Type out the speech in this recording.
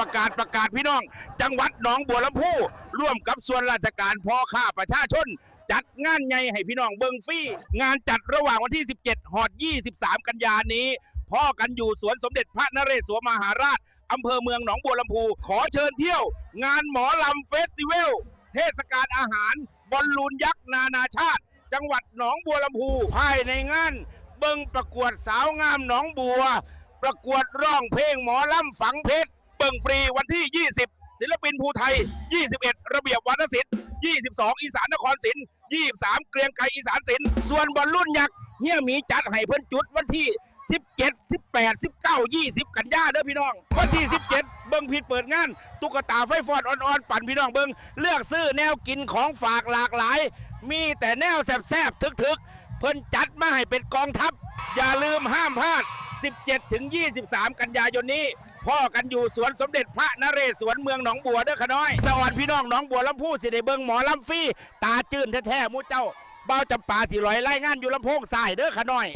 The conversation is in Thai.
ประกาศประกาศพี่น้อง จังหวัดหนองบัวลำพูร่วมกับส่วนราชการพ่อข้าประชาชน จัดงานใหญ่ให้พี่น้องเบิงฟรี่งานจัดระหว่างวันที่ 17 หอด 23 กันยานี้ พ่อกันอยู่สวนสมเด็จพระนเรศวรมหาราชอำเภอเมืองหนองบัวลำพู ขอเชิญเที่ยว งานหมอลำเฟสติวัลเทศกาลอาหารบอลลูนยักษ์นานาชาติ จังหวัดหนองบัวลำพูภายในงานเบิงประกวดสาวงามหนองบัว ประกวดร้องเพลงหมอลำฝังเพชร บิงฟรีวันที่ 20 ศิลปินภูไทย 21 ระเบียบวัฒนศิลป์22 อีสานนครศิลป์23 เกรียงไกรอีสานศิลป์ส่วนบอลรุ่นยักษ์เฮียหมีจัดให้เพิ่นจุดวันที่ 17 18 19 20 กันยาเด้อพี่น้อง วันที่ 17 เบิ่งผิดเปิดงาน ตุ๊กตาไฟฟอดอ่อนๆ ปั่นพี่น้องเบิ่งเลือกซื้อแนวกินของฝากหลากหลาย มีแต่แนวแซ่บๆทึกๆ เพิ่นจัดมาให้เป็นกองทัพ อย่าลืมห้ามพลาด 17 ถึง 23 กันยายนนี้ พ่อกันอยู่สวนสมเด็จพระนเรศวรเมืองหนองบัวเด้อขน้อยสวัสดีพี่น้องหนองบัวลำพูสิได้เบิงหมอลำฟรีตาจื้นแท้ๆมูเจ้าเบ้าจำปาสิลอยไล่งานอยู่ลำโพงสายเด้อขน้อย